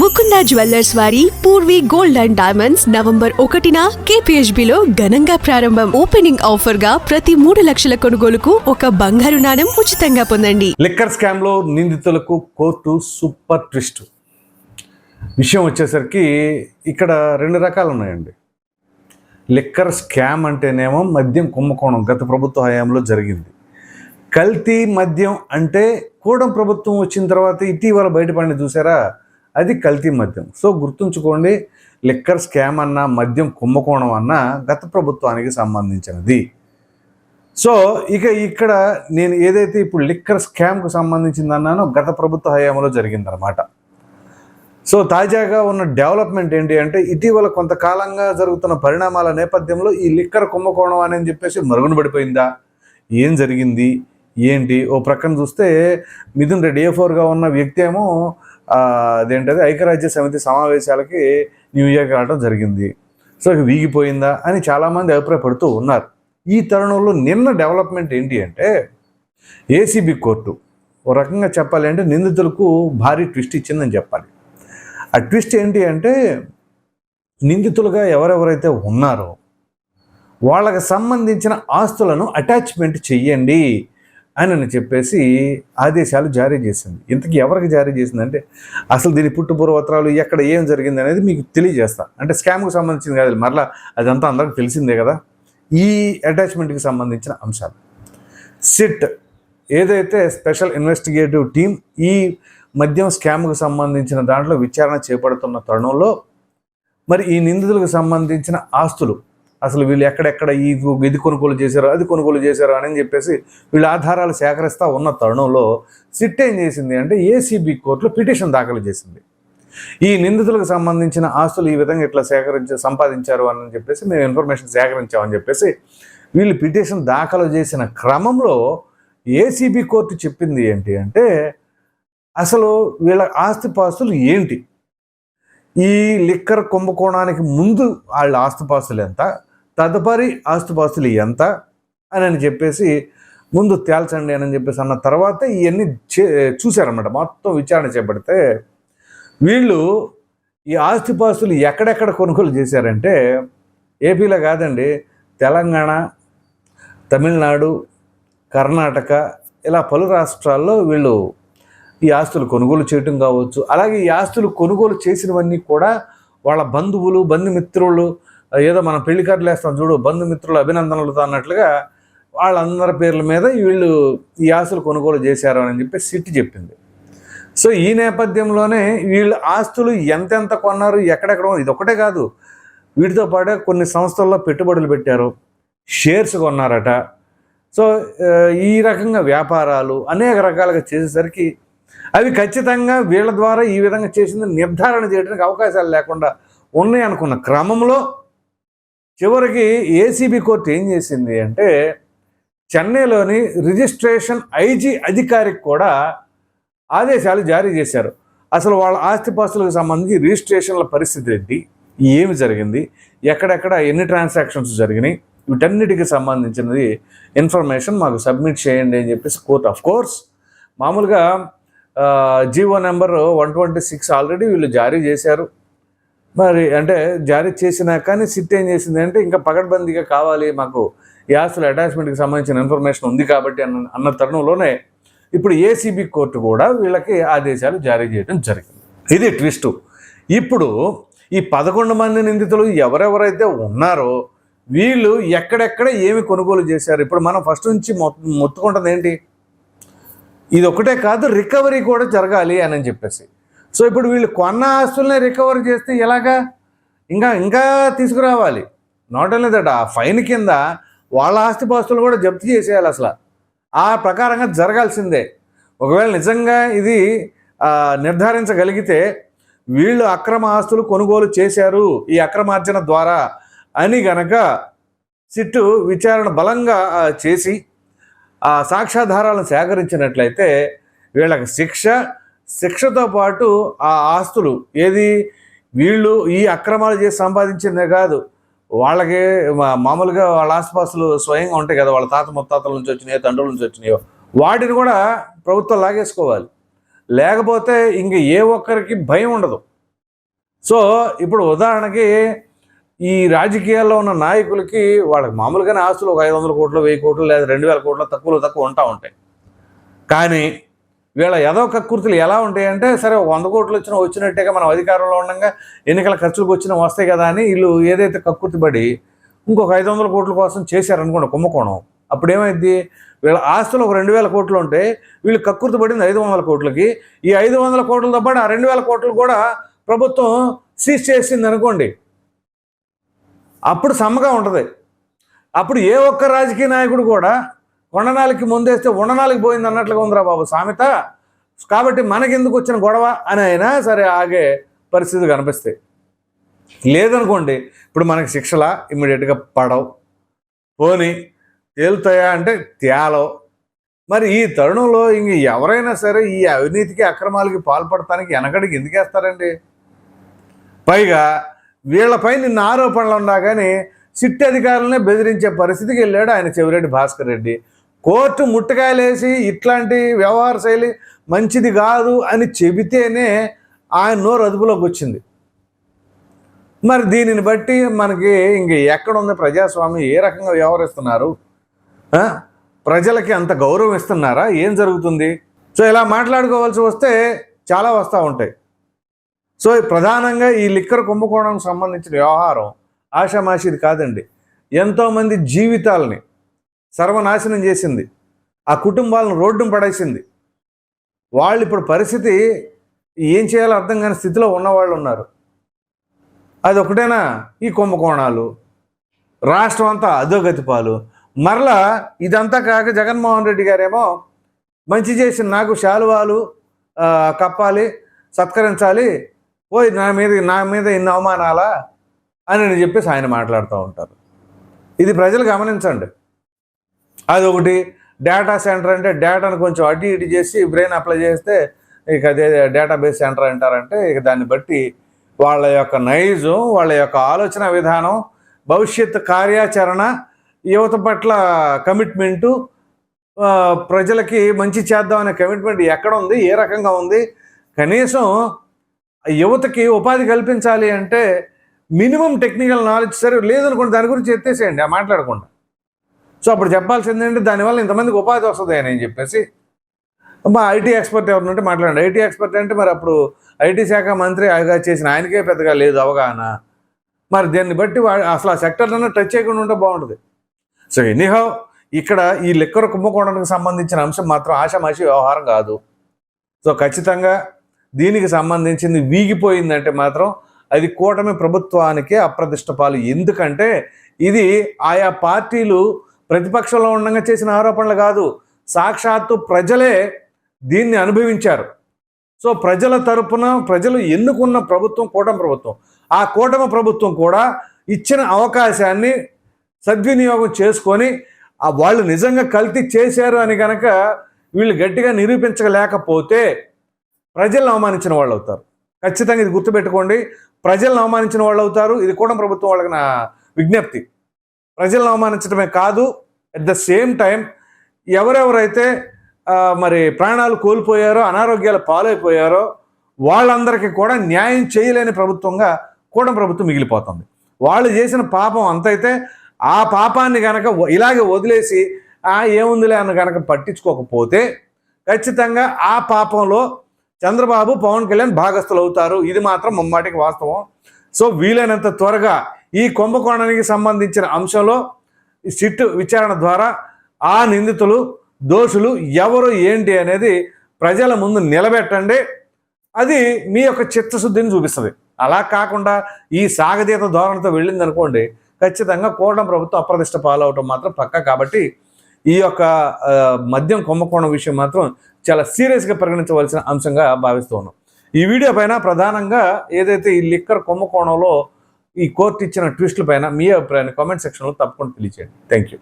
Mukunda jewellers వారి Purvi gold and diamonds November ఒకటిన కేపీహెచ్బిలో ఘనంగా ప్రారంభం. ఓపెనింగ్ ఆఫర్గా ప్రతి మూడు లక్షల కొనుగోలుకు ఒక బంగారు నాణం ఉచితంగా పొందండి. లిక్కర్ స్కామ్లో నిందితులకు కోర్టు సూపర్ ట్విస్ట్. విషయం వచ్చేసరికి ఇక్కడ రెండు రకాలు ఉన్నాయండి. లిక్కర్ స్కామ్ అంటేనేమో మద్యం కుంభకోణం గత ప్రభుత్వ హయాంలో జరిగింది. కల్తీ మద్యం అంటే కూడం ప్రభుత్వం వచ్చిన తర్వాత ఇటీవల బయటపడిన చూసారా? అది కల్తీ మద్యం. సో గుర్తుంచుకోండి లిక్కర్ స్కామ్ అన్న మద్యం కుంభకోణం అన్న గత ప్రభుత్వానికి సంబంధించినది. సో ఇక ఇక్కడ నేను ఏదైతే ఇప్పుడు లిక్కర్ స్కామ్కు సంబంధించింది అన్నానో గత ప్రభుత్వ హయాంలో జరిగిందనమాట సో తాజాగా ఉన్న డెవలప్మెంట్ ఏంటి అంటే ఇటీవల కొంతకాలంగా జరుగుతున్న పరిణామాల నేపథ్యంలో ఈ లిక్కర్ కుంభకోణం అని చెప్పేసి మరుగున పడిపోయిందా? ఏం జరిగింది? ఏంటి? ఓ ప్రక్కన చూస్తే మిథున్ రెడ్డి ఏ ఫోర్గా ఉన్న వ్యక్తి ఏమో అదేంటది? ఐక్యరాజ్య సమితి సమావేశాలకి న్యూయార్క్ రావడం జరిగింది. సో వీగిపోయిందా అని చాలామంది అభిప్రాయపడుతూ ఉన్నారు. ఈ తరుణంలో నిన్న డెవలప్మెంట్ ఏంటి అంటే ఏసీబీ కోర్టు ఓ రకంగా చెప్పాలి అంటే నిందితులకు భారీ ట్విస్ట్ ఇచ్చిందని చెప్పాలి. ఆ ట్విస్ట్ ఏంటి అంటే నిందితులుగా ఎవరెవరైతే ఉన్నారో వాళ్ళకి సంబంధించిన ఆస్తులను అటాచ్మెంట్ చెయ్యండి. అని అని చెప్పేసి ఆదేశాలు జారీ చేసింది. ఇంతకీ ఎవరికి జారీ చేసిందంటే అసలు దీని పుట్టుపూర్వత్రాలు ఎక్కడ ఏం జరిగింది అనేది మీకు తెలియజేస్తా. అంటే స్కామ్కు సంబంధించింది కాదు మరలా అదంతా అందరికి తెలిసిందే కదా. ఈ అటాచ్మెంట్కి సంబంధించిన అంశాలు. సిట్ ఏదైతే స్పెషల్ ఇన్వెస్టిగేటివ్ టీం ఈ మద్యం స్కామ్కు సంబంధించిన దాంట్లో విచారణ చేపడుతున్న తరుణంలో మరి ఈ నిందితులకు సంబంధించిన ఆస్తులు అసలు వీళ్ళు ఎక్కడెక్కడ ఈ ఇది కొనుగోలు చేశారు అది కొనుగోలు చేశారు అని చెప్పేసి వీళ్ళు ఆధారాలు సేకరిస్తూ ఉన్న తరుణంలో సిట్ ఏం చేసింది అంటే ఏసీబీ కోర్టులో పిటిషన్ దాఖలు చేసింది. ఈ నిందితులకు సంబంధించిన ఆస్తులు ఈ విధంగా ఇట్లా సేకరించి సంపాదించారు అని చెప్పేసి మేము ఇన్ఫర్మేషన్ సేకరించామని చెప్పేసి వీళ్ళు పిటిషన్ దాఖలు చేసిన క్రమంలో ఏసీబీ కోర్టు చెప్పింది ఏంటి అంటే అసలు వీళ్ళ ఆస్తిపాస్తులు ఏంటి? ఈ లిక్కర్ కుంభకోణానికి ముందు వాళ్ళ ఆస్తిపాస్తులు ఎంత? తదుపరి ఆస్తుపాస్తులు ఎంత అని అని చెప్పేసి ముందు తేల్చండి అని చెప్పేసి అన్న తర్వాత ఇవన్నీ చే చూశారన్నమాట. మొత్తం విచారణ చేపడితే వీళ్ళు ఈ ఆస్తిపాస్తులు ఎక్కడెక్కడ కొనుగోలు చేశారంటే ఏపీలో కాదండి తెలంగాణ తమిళనాడు కర్ణాటక ఇలా పలు రాష్ట్రాల్లో వీళ్ళు ఈ ఆస్తులు కొనుగోలు చేయటం కావచ్చు. అలాగే ఈ ఆస్తులు కొనుగోలు చేసినవన్నీ కూడా వాళ్ళ బంధువులు బంధుమిత్రులు ఏదో మనం పెళ్ళి కార్డులు వేస్తాం చూడు బంధుమిత్రులు అభినందనలతో అన్నట్లుగా వాళ్ళందరి పేర్ల మీద వీళ్ళు ఈ ఆస్తులు కొనుగోలు చేశారు అని చెప్పి సిట్ చెప్పింది. సో ఈ నేపథ్యంలోనే వీళ్ళు ఆస్తులు ఎంతెంత కొన్నారు ఎక్కడెక్కడ ఇది ఒకటే కాదు. వీటితో పాటే కొన్ని సంస్థల్లో పెట్టుబడులు పెట్టారు షేర్స్ కొన్నారట. సో ఈ రకంగా వ్యాపారాలు అనేక రకాలుగా చేసేసరికి అవి ఖచ్చితంగా వీళ్ళ ద్వారా ఈ విధంగా చేసింది నిర్ధారణ చేయడానికి అవకాశాలు లేకుండా ఉన్నాయి అనుకున్న క్రమంలో చివరికి ఏసీబీ కోర్టు ఏం చేసింది అంటే చెన్నైలోని రిజిస్ట్రేషన్ ఐజీ అధికారికి కూడా ఆదేశాలు జారీ చేశారు. అసలు వాళ్ళ ఆస్తిపాస్తులకు సంబంధించి రిజిస్ట్రేషన్ల పరిస్థితి ఏంటి? ఏమి జరిగింది? ఎక్కడెక్కడ ఎన్ని ట్రాన్సాక్షన్స్ జరిగినాయి? వీటన్నిటికి సంబంధించినది ఇన్ఫర్మేషన్ మాకు సబ్మిట్ చేయండి అని చెప్పేసి కోర్ట్ ఆఫ్ కోర్స్ మామూలుగా GO number one twenty six already వీళ్ళు జారీ చేశారు. మరి అంటే జారీ చేసినా కానీ సిట్ ఏం చేసింది అంటే ఇంకా పగడ్బందీగా కావాలి మాకు. ఈ అటాచ్మెంట్కి సంబంధించిన ఇన్ఫర్మేషన్ ఉంది కాబట్టి అన్న అన్న తరుణంలోనే ఇప్పుడు ఏసీబీ కోర్టు కూడా వీళ్ళకి ఆదేశాలు జారీ చేయడం జరిగింది. ఇది ట్విస్టు. ఇప్పుడు ఈ పదకొండు మంది నిందితులు ఎవరెవరైతే ఉన్నారో వీళ్ళు ఎక్కడెక్కడ ఏమి కొనుగోలు చేశారు? ఇప్పుడు మనం ఫస్ట్ నుంచి మొత్తం మొత్తుకుంటుంది ఏంటి? ఇది ఒకటే కాదు రికవరీ కూడా జరగాలి అని చెప్పేసి. సో ఇప్పుడు వీళ్ళు కొన్న ఆస్తుల్ని రికవరీ చేస్తే ఎలాగా? ఇంకా ఇంకా తీసుకురావాలి. నాట్ ఓన్లీ దట్ ఆ ఫైన్ కింద వాళ్ళ ఆస్తిపాస్తులు కూడా జప్తు చేసేయాలి అసలు. ఆ ప్రకారంగా జరగాల్సిందే. ఒకవేళ నిజంగా ఇది నిర్ధారించగలిగితే వీళ్ళు అక్రమ ఆస్తులు కొనుగోలు చేశారు ఈ అక్రమార్జన ద్వారా అని గనక సిట్టు విచారణ బలంగా చేసి ఆ సాక్ష్యాధారాలను సేకరించినట్లయితే వీళ్ళకి శిక్ష శిక్షతో పాటు ఆ ఆస్తులు ఏది? వీళ్ళు ఈ అక్రమాలు చేసి సంపాదించిందే కాదు. వాళ్ళకి మామూలుగా వాళ్ళ ఆసుపాసులు స్వయంగా ఉంటాయి కదా వాళ్ళ తాత ముత్తాతల నుంచి వచ్చినాయో తండ్రుల నుంచి వచ్చినాయో. వాటిని కూడా ప్రభుత్వం లాగేసుకోవాలి. లేకపోతే ఇంక ఏ ఒక్కరికి భయం ఉండదు. సో ఇప్పుడు ఉదాహరణకి ఈ రాజకీయాల్లో ఉన్న నాయకులకి వాళ్ళకి మామూలుగానే ఆస్తులు ఒక ఐదు వందల కోట్లు వెయ్యి కోట్లు లేదా రెండు వేల కోట్లు తక్కువలో తక్కువ ఉంటా ఉంటాయి. కానీ వీళ్ళ ఏదో కక్కుర్తులు ఎలా ఉంటాయంటే సరే వంద కోట్లు వచ్చినా వచ్చినట్టేగా మనం అధికారంలో ఉండగా ఎన్నికల ఖర్చులకు వచ్చినా వస్తాయి కదా అని వీళ్ళు ఏదైతే కక్కుర్తి పడి ఇంకొక ఐదు వందల కోట్ల కోసం చేశారనుకోండి కుంభకోణం. అప్పుడు ఏమైంది వీళ్ళ ఆస్తులు ఒక రెండు వేల కోట్లు ఉంటే వీళ్ళు కక్కుర్తి పడింది ఐదు వందల కోట్లకి ఈ ఐదు వందల కోట్లతో పాటు ఆ రెండు వేల కోట్లు కూడా ప్రభుత్వం సీజ్ చేసింది అనుకోండి అప్పుడు సమ్మగా ఉంటుంది. అప్పుడు ఏ ఒక్క రాజకీయ నాయకుడు కూడా ఉండనాలకి ముందేస్తే ఉండనాలకి పోయింది అన్నట్లుగా ఉందిరా బాబు సామెత. కాబట్టి మనకెందుకు వచ్చిన గొడవ అని అయినా సరే ఆగే పరిస్థితి కనిపిస్తాయి. లేదనుకోండి ఇప్పుడు మనకి శిక్షలా ఇమ్మీడియట్గా పడవు. పోని తేలుతాయా అంటే తేలవు. మరి ఈ తరుణంలో ఇంక ఎవరైనా సరే ఈ అవినీతికి అక్రమాలకి పాల్పడటానికి వెనకడికి ఎందుకు వేస్తారండి? పైగా వీళ్ళపై నిన్న ఆరోపణలు ఉన్నా కానీ సిట్ అధికారులనే బెదిరించే పరిస్థితికి వెళ్ళాడు ఆయన చెవిరెడ్డి భాస్కర్ రెడ్డి. కోర్టు ముట్టకాయలేసి ఇట్లాంటి వ్యవహార శైలి మంచిది కాదు అని చెబితేనే ఆయన నోరు అదుపులోకి వచ్చింది. మరి దీనిని బట్టి మనకి ఇంక ఎక్కడ ఉంది ప్రజాస్వామ్యం? ఏ రకంగా వ్యవహరిస్తున్నారు? ప్రజలకి అంత గౌరవం ఇస్తున్నారా? ఏం జరుగుతుంది? సో ఇలా మాట్లాడుకోవాల్సి వస్తే చాలా వస్తూ ఉంటాయి. సో ప్రధానంగా ఈ లిక్కర్ కుంభకోణం సంబంధించిన వ్యవహారం ఆషామాషిది కాదండి. ఎంతోమంది జీవితాలని సర్వనాశనం చేసింది. ఆ కుటుంబాలను రోడ్డును పడేసింది. వాళ్ళు ఇప్పుడు పరిస్థితి ఏం చేయాలో అర్థం కాని స్థితిలో ఉన్నవాళ్ళు ఉన్నారు. అది ఒకటేనా? ఈ కుంభకోణాలు. రాష్ట్రం అంతా అధోగతి పాలు. మరలా ఇదంతా కాక జగన్మోహన్ రెడ్డి గారేమో మంచి చేసిన నాకు శాలువాలు కప్పాలి సత్కరించాలి పోయి నా మీద నా మీద ఇన్ని అవమానాలా అని చెప్పేసి ఆయన మాట్లాడుతూ ఉంటారు. ఇది ప్రజలు గమనించండి. అదొకటి. డేటా సెంటర్ అంటే డేటాను కొంచెం అటు ఇటు చేసి బ్రెయిన్ అప్లై చేస్తే ఇక అదే డేటాబేస్ సెంటర్ అంటారంటే ఇక దాన్ని బట్టి వాళ్ళ యొక్క నైజం వాళ్ళ యొక్క ఆలోచన విధానం భవిష్యత్ కార్యాచరణ యువత పట్ల కమిట్మెంటు ప్రజలకి మంచి చేద్దామనే కమిట్మెంట్ ఎక్కడ ఉంది ఏ రకంగా ఉంది? కనీసం యువతకి ఉపాధి కల్పించాలి అంటే మినిమం టెక్నికల్ నాలెడ్జ్ సరే లేదనుకోండి దాని గురించి ఎత్తేసేయండి ఆ మాట్లాడకుండా. సో అప్పుడు చెప్పాల్సింది ఏంటంటే దానివల్ల ఇంతమందికి ఉపాధి వస్తుంది అని చెప్పేసి మా ఐటీ ఎక్స్పర్ట్ ఎవరిని ఉంటే మాట్లాడండి. ఐటీ ఎక్స్పర్ట్ అంటే మరి అప్పుడు ఐటీ శాఖ మంత్రి ఆయన చేసిన ఆయనకే పెద్దగా లేదు అవగాహన. మరి దీన్ని బట్టి అసలు ఆ సెక్టర్లోనే టచ్ చేయకుండా ఉంటే బాగుంటుంది. సో ఎనీహౌ ఇక్కడ ఈ లిక్కర్ కుంభకోణానికి సంబంధించిన అంశం మాత్రం ఆషామాషి వ్యవహారం కాదు. సో ఖచ్చితంగా దీనికి సంబంధించింది వీగిపోయిందంటే మాత్రం అది కూటమి ప్రభుత్వానికే అప్రదిష్ట పాలు. ఎందుకంటే ఇది ఆయా పార్టీలు ప్రతిపక్షంలో ఉండగా చేసిన ఆరోపణలు కాదు. సాక్షాత్తు ప్రజలే దీన్ని అనుభవించారు. సో ప్రజల తరపున ప్రజలు ఎన్నుకున్న ప్రభుత్వం కూటమి ప్రభుత్వం. ఆ కూటమి ప్రభుత్వం కూడా ఇచ్చిన అవకాశాన్ని సద్వినియోగం చేసుకొని వాళ్ళు నిజంగా కల్తీ చేశారు అని కనుక వీళ్ళు గట్టిగా నిరూపించలేకపోతే ప్రజలను అవమానించిన వాళ్ళు అవుతారు. ఖచ్చితంగా ఇది గుర్తుపెట్టుకోండి. ప్రజలను అవమానించిన వాళ్ళు అవుతారు. ఇది కూడా ప్రభుత్వం వాళ్ళకి నా విజ్ఞప్తి. ప్రజలను అవమానించడమే కాదు అట్ ద సేమ్ టైం ఎవరెవరైతే మరి ప్రాణాలు కోల్పోయారో అనారోగ్యాలు పాలైపోయారో వాళ్ళందరికీ కూడా న్యాయం చేయలేని ప్రభుత్వంగా కూడా ప్రభుత్వం మిగిలిపోతుంది. వాళ్ళు చేసిన పాపం అంతైతే ఆ పాపాన్ని గనక ఇలాగే వదిలేసి ఏముందిలే అని కనుక పట్టించుకోకపోతే ఖచ్చితంగా ఆ పాపంలో చంద్రబాబు పవన్ కళ్యాణ్ భాగస్థులు అవుతారు ఇది మాత్రం ముమ్మాటికి వాస్తవం. సో వీలైనంత త్వరగా ఈ కుంభకోణానికి సంబంధించిన అంశంలో సిట్ విచారణ ద్వారా ఆ నిందితులు దోషులు ఎవరు ఏంటి అనేది ప్రజల ముందు నిలబెట్టండి. అది మీ యొక్క చిత్తశుద్ధిని చూపిస్తుంది. అలా కాకుండా ఈ సాగదీత ధోరణితో వెళ్ళింది అనుకోండి ఖచ్చితంగా కూటమి ప్రభుత్వం అప్రదిష్ట పాలవటం మాత్రం పక్క. కాబట్టి ఈ యొక్క మద్యం కుంభకోణం విషయం మాత్రం చాలా సీరియస్గా పరిగణించవలసిన అంశంగా భావిస్తూ ఉన్నాం. ఈ వీడియో పైన ప్రధానంగా ఏదైతే ఈ లిక్కర్ కుంభకోణంలో ఈ కోర్టు ఇచ్చిన ట్విస్టుల పైన మీ అభిప్రాయాన్ని కామెంట్ సెక్షన్లో తప్పకుండా తెలియచేయండి. Thank you